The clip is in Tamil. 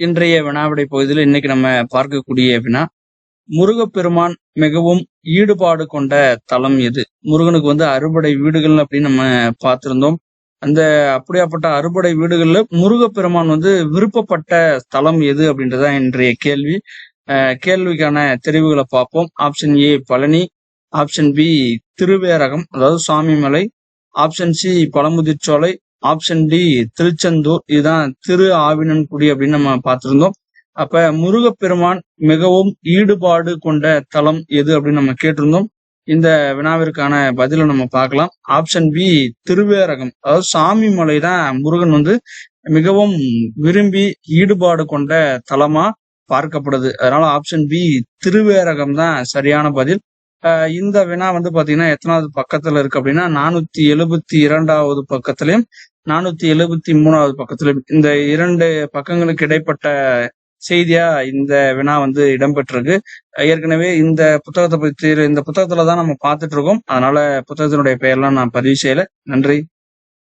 இன்றைய வினாவிடை பகுதியில் இன்னைக்கு நம்ம பார்க்கக்கூடிய அப்படின்னா முருகப்பெருமான் மிகவும் ஈடுபாடு கொண்ட தலம் எது? முருகனுக்கு வந்து அறுபடை வீடுகள் அப்படின்னு நம்ம பார்த்திருந்தோம். அந்த அப்படியாப்பட்ட அறுபடை வீடுகள்ல முருகப்பெருமான் வந்து விருப்பப்பட்ட ஸ்தலம் எது அப்படின்றதான் இன்றைய கேள்வி. கேள்விக்கான தெரிவுகளை பார்ப்போம். Option A Palani. Option B Thiruveragam அதாவது Swamimalai option C Pazhamudircholai. Option D Tiruchendur. இதுதான் திரு ஆவினன்குடி அப்படின்னு நம்ம பார்த்திருந்தோம். அப்ப முருகப்பெருமான் மிகவும் ஈடுபாடு கொண்ட தலம் எது அப்படின்னு நம்ம கேட்டிருந்தோம். இந்த வினாவிற்கான பதிலை நம்ம பார்க்கலாம். Option B Thiruveragam. அதாவது சாமி மலை தான் முருகன் வந்து மிகவும் விரும்பி ஈடுபாடு கொண்ட தலமா பார்க்கப்படுது. அதனால ஆப்ஷன் பி திருவேரகம் தான் சரியான பதில். இந்த வினா வந்து பாத்தீங்கன்னா எத்தனாவது பக்கத்துல இருக்கு அப்படின்னா நானூத்தி எழுபத்தி இரண்டாவது பக்கத்திலையும் நானூத்தி எழுபத்தி மூணாவது பக்கத்திலும் இந்த இரண்டு பக்கங்களுக்கு இடைப்பட்ட செய்தியா இந்த வினா வந்து இடம்பெற்றிருக்கு. ஏற்கனவே இந்த புத்தகத்தை பத்தி இந்த புத்தகத்துல தான் நம்ம பார்த்துட்டு இருக்கோம். அதனால புத்தகத்தினுடைய பெயர்லாம் நான் பதிவு செய்யல. நன்றி.